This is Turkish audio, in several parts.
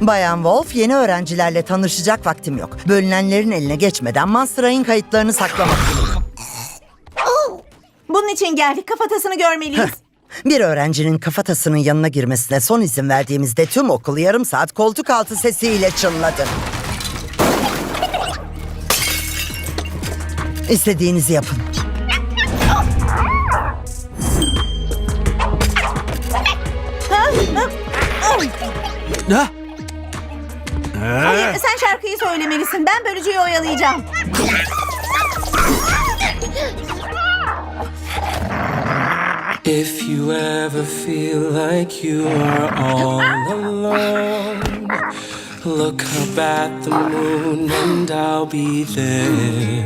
Bayan Wolf yeni öğrencilerle tanışacak vaktim yok. Bölünenlerin eline geçmeden Masteray'ın kayıtlarını saklamak. Bunun için geldik. Kafatasını görmeliyiz. Bir öğrencinin kafatasının yanına girmesine son izin verdiğimizde tüm okul yarım saat koltuk altı sesiyle çınladı. İstediğinizi yapın. Ha? Hayır, sen şarkıyı söylemelisin. Ben bölücüyü oyalayacağım. If you ever feel like you are all alone, look up at the moon and I'll be there.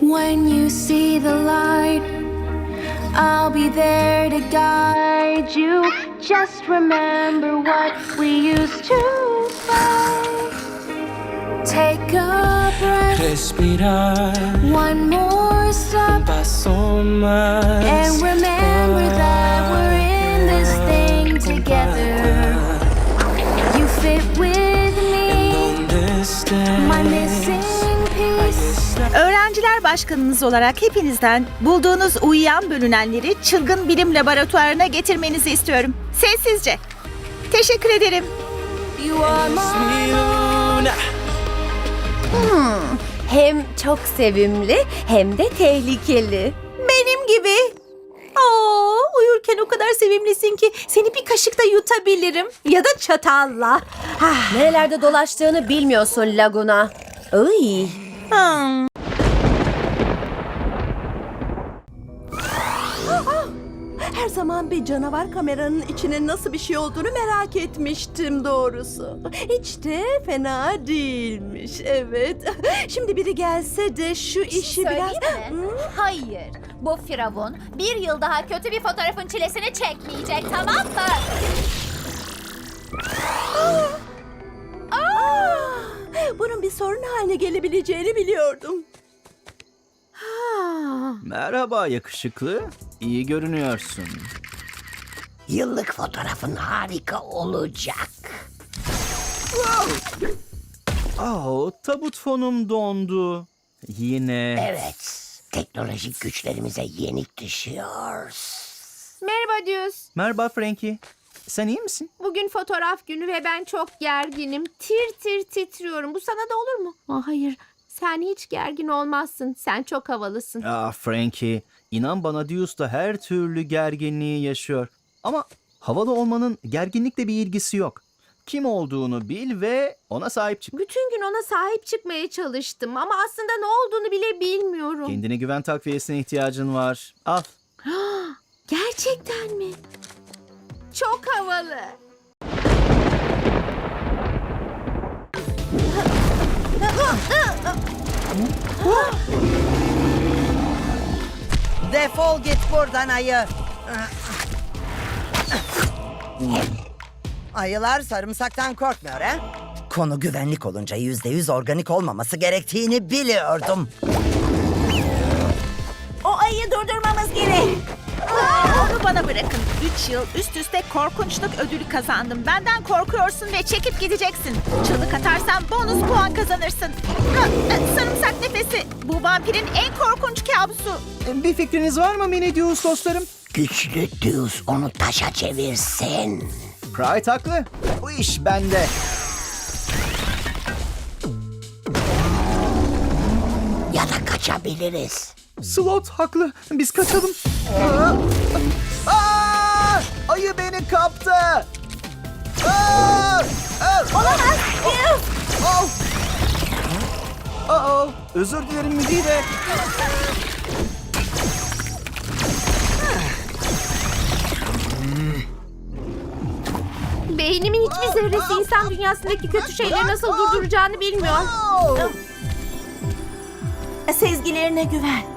When you see the light, I'll be there to guide you. Just remember what we used to fight. Take a breath, Respirar, one more step, paso más. and remember that we're in this thing together. You fit with Öğrenciler başkanınız olarak hepinizden bulduğunuz uyuyan bölünenleri çılgın bilim laboratuvarına getirmenizi istiyorum. Sessizce. Teşekkür ederim. Luna. Hem çok sevimli hem de tehlikeli. Benim gibi. Aa, uyurken o kadar sevimlisin ki seni bir kaşıkta yutabilirim. Ya da çatalla. Ah, Nerelerde dolaştığını bilmiyorsun Laguna. Iy. hmm. Her zaman bir canavar kameranın içine nasıl bir şey olduğunu merak etmiştim doğrusu. Hiç de fena değilmiş, evet. Şimdi biri gelse de şu işi biraz... Söyleyeyim mi? Hayır. Bu firavun bir yıl daha kötü bir fotoğrafın çilesini çekmeyecek tamam mı? Bunun bir sorun haline gelebileceğini biliyordum. Merhaba yakışıklı. İyi görünüyorsun. Yıllık fotoğrafın harika olacak. Oh, tabut fonum dondu. Yine. Evet, teknolojik güçlerimize yenik düşüyoruz. Merhaba Düz. Merhaba Frankie. Sen iyi misin? Bugün fotoğraf günü ve ben çok gerginim. Tir tir titriyorum. Bu sana da olur mu? Aa, hayır. Sen hiç gergin olmazsın. Sen çok havalısın. Ah Frankie, inan bana Deuce da her türlü gerginliği yaşıyor. Ama havalı olmanın gerginlikle bir ilgisi yok. Kim olduğunu bil ve ona sahip çık. Bütün gün ona sahip çıkmaya çalıştım ama aslında ne olduğunu bile bilmiyorum. Kendine güven takviyesine ihtiyacın var. Al. Gerçekten mi? Çok havalı. Defol git buradan ayı. Ayılar sarımsaktan korkmuyor ha? Konu güvenlik olunca yüzde yüz organik olmaması gerektiğini biliyordum. Ayıyı durdurmamız gerek. Onu bana bırakın. 3 yıl üst üste korkunçluk ödülü kazandım. Benden korkuyorsun ve çekip gideceksin. Çığlık atarsan bonus puan kazanırsın. E, Sarımsak nefesi. Bu vampirin en korkunç kabusu. Bir fikriniz var mı mini Deuce dostlarım? Güçlü düz onu taşa çevirsin. Pride haklı. Bu iş bende. Ya da kaçabiliriz. Slot haklı. Biz kaçalım. Aa! Aa! Ayı beni kaptı. Aa! Olamaz. Oh! Aa, özür dilerim müdire. Beynimin hiçbir zerresi insan dünyasındaki kötü şeyleri nasıl durduracağını bilmiyor. Sezgilerine güven.